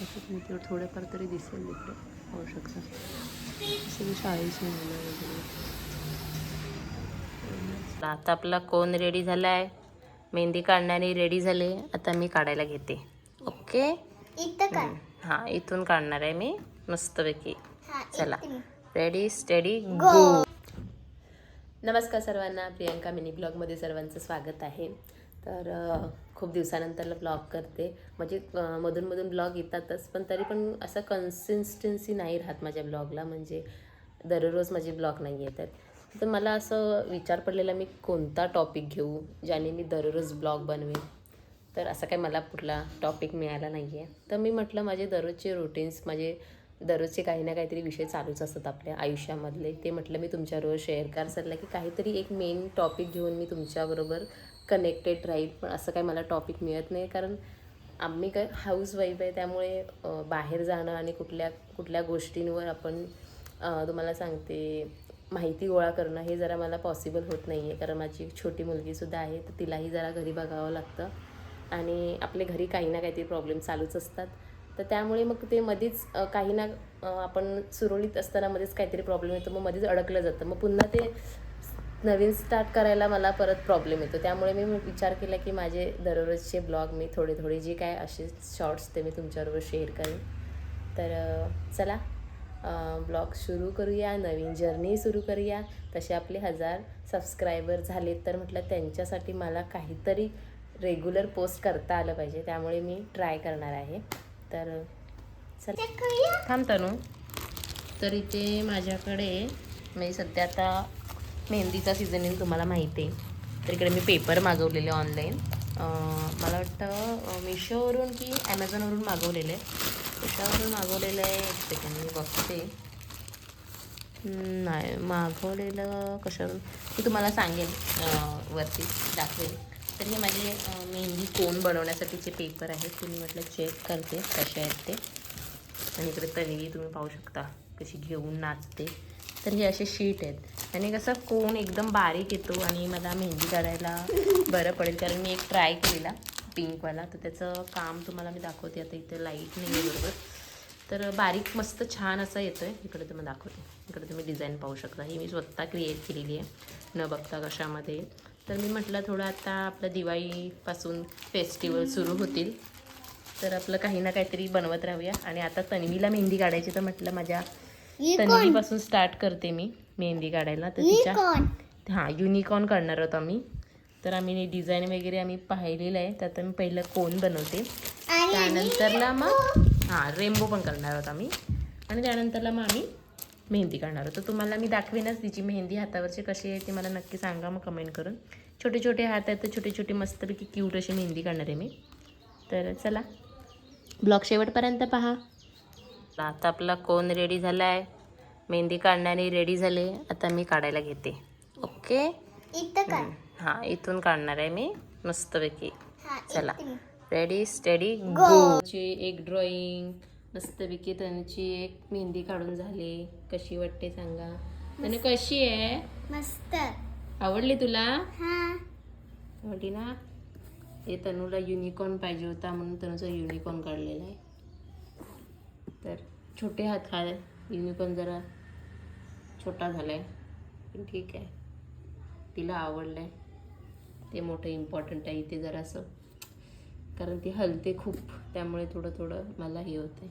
नाही तेवढं थोडंफार तरी दिसेल इकडे पाहू शकता. सगळी शाळेची मुलं वगैरे. आता आपला कोण रेडी झाला आहे मेहंदी काढणारी रेडी झाले. आता मी काढायला घेते. ओके हां इथून काढणार आहे मी. मस्तपैकी. हा चला. रेडी स्टेडी गो नमस्कार सर्वांना प्रियंका मिनी ब्लॉगमध्ये सर्वांचं स्वागत आहे. तर खूप दिवसानंतर ब्लॉग करते. म्हणजे मधूनमधून ब्लॉग येतातच पण तरी पण असं कन्सिस्टन्सी नाही राहत माझ्या ब्लॉगला. म्हणजे दररोज माझे ब्लॉग नाही येतात. तर मला असं विचार पडलेला मी कोणता टॉपिक घेऊ ज्याने मी दररोज ब्लॉग बनवेन? तर असा काही मला कुठला टॉपिक मिळाला नाही आहे तर मी म्हटलं माझे दररोजचे रुटीन्स माझे दररोजचे काही ना काहीतरी विषय चालूच असतात आपल्या आयुष्यामधले. ते म्हटलं मी तुमच्याबरोबर शेअर करायला की काहीतरी एक मेन टॉपिक घेऊन मी तुमच्याबरोबर कनेक्टेड राहील पण असं काही मला टॉपिक मिळत नाही कारण आम्ही काय हाऊस वाईफ आहे त्यामुळे बाहेर जाणं आणि कुठल्या कुठल्या गोष्टींवर आपण तुम्हाला सांगते माहिती गोळा करणं हे जरा मला पॉसिबल होत नाही आहे कारण माझी एक छोटी मुलगीसुद्धा आहे तर तिलाही जरा घरी बघावं लागतं. आणि आपले घरी काही ना काहीतरी प्रॉब्लेम चालूच असतात. तर त्यामुळे मग ते मध्येच काही ना आपण सुरळीत असताना मध्येच काहीतरी प्रॉब्लेम येतो मग मध्येच अडकलं जातं. मग पुन्हा ते नवीन स्टार्ट करायला मला परत प्रॉब्लेम येतो. त्यामुळे मी विचार केला की माझे दररोजचे ब्लॉग मी थोडे थोडे जे काय असे शॉर्ट्स ते मी तुमच्याबरोबर शेअर करेन. तर चला ब्लॉग सुरू करूया नवीन जर्नी सुरू करूया. तसे आपले हजार सबस्क्रायबर झाले तर म्हटलं त्यांच्यासाठी मला काहीतरी रेग्युलर पोस्ट करता आलं पाहिजे. त्यामुळे मी ट्राय करणार आहे. तर चल. ते करूया? थांब तनू. तर इथे माझ्याकडे म्हणजे सध्या आता मेहंदीचा सीझन येईल तुम्हाला माहिती आहे. तर इकडे मी पेपर मागवलेले ऑनलाईन मला वाटतं मिशोवरून की ॲमेझॉनवरून मागवलेले. मिशोवरून मागवलेलं आहे. एक सेकंड मी बघते. नाही मागवलेलं कशावरून? मी तुम्हाला सांगेन वरती दाखवेल तर हे माझे मेहंदी कोण बनवण्यासाठीचे पेपर आहेत तुम्ही म्हटलं चेक करते कसे आहेत ते. आणि इकडे तन्वी तुम्ही पाहू शकता कशी घेऊन नाचते. तर हे असे शीट आहेत. आणि कसं कोण एकदम बारीक येतो आणि मला मेहंदी काढायला बरं पडेल कारण मी एक ट्राय केलेला पिंकवाला तर त्याचं काम तुम्हाला मी दाखवते आता इथे लाइट नाही आहे बरोबर. तर बारीक मस्त छान असा येतो आहे इकडे तुम्ही दाखवते. इकडे तुम्ही डिझाईन पाहू शकता. ही मी स्वतः क्रिएट केलेली आहे. न बघता कशामध्ये. तर मी म्हटलं थोडं आता आपलं दिवाळीपासून फेस्टिवल सुरू होतील. तर आपलं काही ना काहीतरी बनवत राहूया. आणि आता तन्वीला मेहंदी काढायची तर म्हटलं माझ्या तन्वीपासून स्टार्ट करते मी मेहंदी काढायला तर तिच्या. हां युनिकॉर्न काढणार आहोत आम्ही. तर आम्ही डिझाईन वगैरे आम्ही पाहिलेलं आहे. तर आता मी पहिलं कोन बनवते? त्यानंतरला मग हां रेम्बो पण करणार आहोत आम्ही. आणि त्यानंतरला मग आम्ही मेहंदी काढणार आहोत. तर तुम्हाला मी दाखवेनच तिची मेहंदी हातावरची कशी आहे ती मला नक्की सांगा मग कमेंट करून. छोटे छोटे हात आहेत तर छोटे छोटे मस्तपैकी क्यूट अशी मेहंदी काढणार आहे मी. तर चला ब्लॉग शेवटपर्यंत पहा. आता आपला कोण रेडी झाला आहे मेहंदी काढणारी रेडी झाले. आता मी काढायला घेते. ओके हां इथून काढणार आहे मी. मस्तपैकी. चला. रेडी स्टेडी गो ची एक ड्रॉइंग मस्तपैकी त्यांची एक मेहंदी काढून झाली. कशी वाटते सांगा? आणि कशी आहे? मस्त. आवडली तुला? हा. आवडली ना? हे तनूला युनिकॉर्न पाहिजे होता म्हणून तनूचा युनिकॉर्न काढलेला आहे. तर छोटे हात हा युनिकॉर्न जरा छोटा झाला आहे पण ठीक आहे. तिला आवडलं आहे ते मोठं इम्पॉर्टंट आहे. इथे जरासं कारण ती हलते खूप. त्यामुळे थोडं थोडं मला हे होतं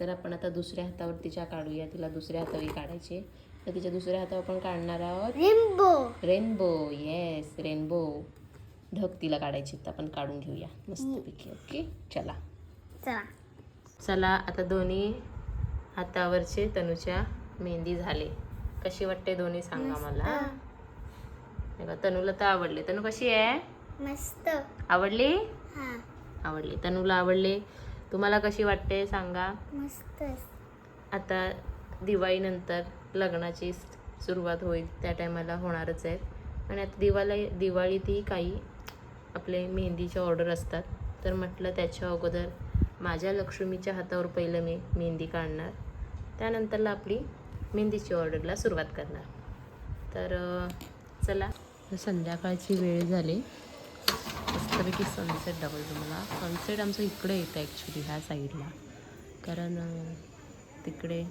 तर आपण आता दुसऱ्या हातावर तिच्या काढूया. तिला दुसऱ्या हातावर काढायचे तर तिच्या दुसऱ्या हातावर आपण काढणार आहोत. रेनबो रेनबो येस रेनबो ढग तिला काढायची तर आपण काढून घेऊया. मस्तपैकी ओके? चला. चला. चला आता दोन्ही हातावरचे तनूच्या मेहंदी झाले. कशी वाटते दोन्ही सांगा मला. तनूला तर आवडले. तनू कशी आहे? मस्त. आवडली? हा. आवडली. तनूला आवडले. तुम्हाला कशी वाटते सांगा. मस्त आता दिवाळीनंतर लग्नाची सुरुवात होईल त्या टायमाला होणारच आहेत आणि आता दिवाळी दिवाळीतही काही आपले मेहंदीचे ऑर्डर असतात. तर म्हटलं त्याच्या अगोदर माझ्या लक्ष्मीच्या हातावर पहिलं मी मेहंदी काढणार. त्यानंतरला आपली मेहंदीची ऑर्डरला सुरुवात करणार. तर चला. संध्याकाळची वेळ झाली. मस्तपैकी सनसेट दाखवतो तुम्हाला. सनसेट आमचं इकडे येतं ॲक्च्युली ह्या साईडला कारण तिकडे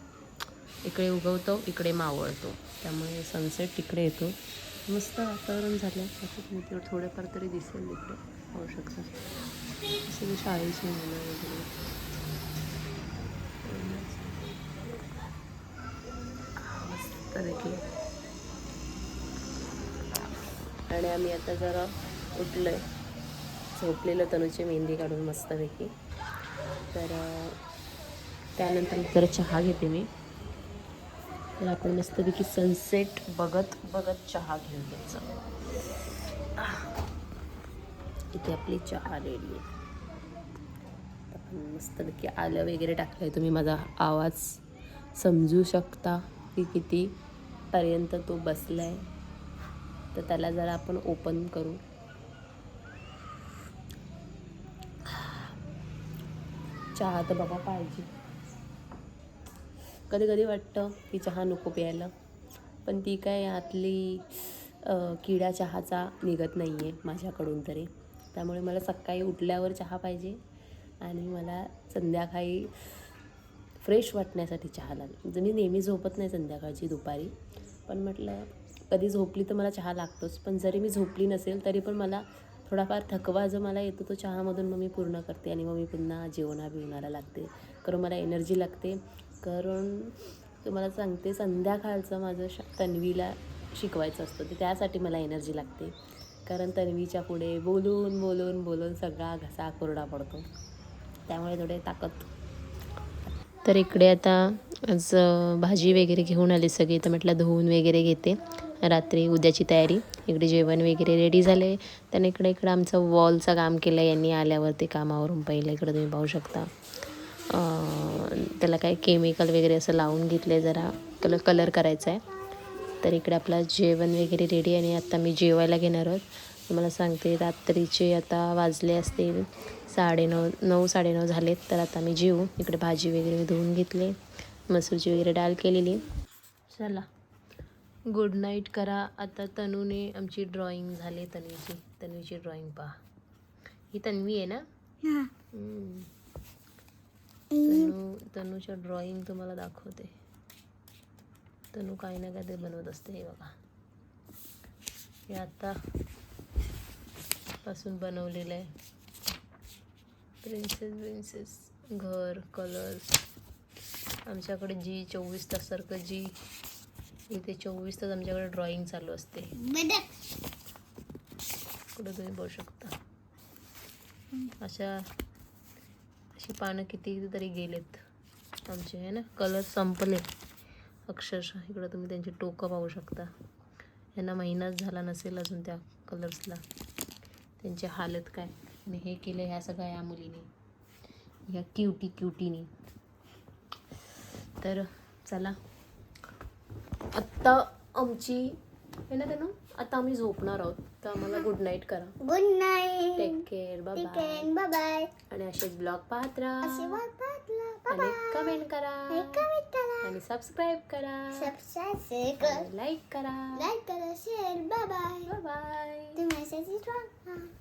इकडे उगवतो इकडे मावळतो. त्यामुळे सनसेट तिकडे येतो. मस्त वातावरण झालं. असं तुम्ही थोडंफार तरी दिसेल इकडे. होऊ शकतं. सगळी शाळेची मुलं वगैरे. मस्तपैकी आणि आम्ही आता जरा उठलोय. झोपलेलं तनुची मेहंदी काढून मस्तपैकी. तर त्यानंतर जरा चहा घेते मी. तर आपण मस्तपैकी सनसेट बघत बघत चहा घेऊ घ्यायचा इथे आपली चहा रेडी आहे. आपण मस्तपैकी आलं वगैरे टाकलं आहे तुम्ही माझा आवाज समजू शकता की कितीपर्यंत तो बसला आहे तर त्याला जरा आपण ओपन करू. चहा तर बाबा पाहिजे. कधी कधी वाटतं की चहा नको प्यायला. पण ती काय आतली किडा चहाचा निघत नाही आहे माझ्याकडून तरी. त्यामुळे मला सकाळी उठल्यावर चहा पाहिजे आणि मला संध्याकाळी फ्रेश वाटण्यासाठी चहा लागेल. जर मी नेहमी झोपत नाही संध्याकाळची दुपारी. पण म्हटलं कधी झोपली तर मला चहा लागतोच. पण जरी मी झोपली नसेल तरी पण मला थोडाफार थकवा जो मला येतो तो चहामधून मग मी पूर्ण करते आणि मग मी पुन्हा जेवणा बिवणाला लागते. कारण मला एनर्जी लागते. कारण तुम्हाला सांगते संध्याकाळचं माझं श तन्वीला शिकवायचं असतं ते त्यासाठी मला एनर्जी लागते. कारण तन्वीच्या पुढे बोलून बोलून बोलून सगळा घसा कोरडा पडतो. त्यामुळे थोडे ताकद. तर इकडे आता आज भाजी वगैरे घेऊन आली सगळी. तर म्हटलं धुवून वगैरे घेते. रात्री उद्याची तयारी. इकडे जेवण वगैरे रेडी झाले त्याने इकडे इकडं आमचं वॉलचं काम केलं यांनी आल्यावरती कामावरून पहिलं इकडं तुम्ही पाहू शकता. त्याला काय केमिकल वगैरे असं लावून घेतले जरा. कलर कलर करायचा आहे तर इकडे आपलं जेवण वगैरे रेडी आणि आता मी जेवायला घेणार आहोत. तुम्हाला सांगते रात्रीचे आता वाजले असतील साडेनऊ नऊ साडेनऊ झालेत. तर आता मी जेवू. इकडे भाजी वगैरे धुवून घेतले. मसूरची वगैरे डाळ केलेली. चला. गुड नाईट करा. आता तनूने आमची ड्रॉइंग झाली. तन्वीची तन्वीची ड्रॉइंग पहा. ही तन्वी आहे ना. तनू तनूच्या ड्रॉइंग तुम्हाला दाखवते. तनू काही ना काहीतरी बनवत असते हे बघा. हे आता पासून बनवलेलं आहे. प्रिन्सेस प्रिन्सेस घर कलर्स आमच्याकडे जी चोवीस तासासारखं जी इथे चोवीस तास आमच्याकडे ड्रॉइंग चालू असते. कुठं तुम्ही बघू शकता. अशा अशी पानं किती तरी गेलेत आमचे आहे ना? कलर संपले अक्षरशः इकडं तुम्ही त्यांची टोकं पाहू शकता. यांना महिनाच झाला नसेल अजून त्या कलर्सला त्यांची हालत काय? आणि हे केलं ह्या सगळ्या या मुलीने. ह्या क्युटी क्युटीने तर चला. आत्ता आमची आहे ना त्यानं? आता आम्ही झोपणार आहोत. तर आम्हाला गुड नाईट करा. Good night take care bye bye आणि असेच ब्लॉग पाहत राहा. आणि कमेंट करा कमेंट करा आणि सबस्क्राईब करा सबस्क्राईब कर लाईक करा लाईक करा शेअर बाय बाय बाय तुम्ही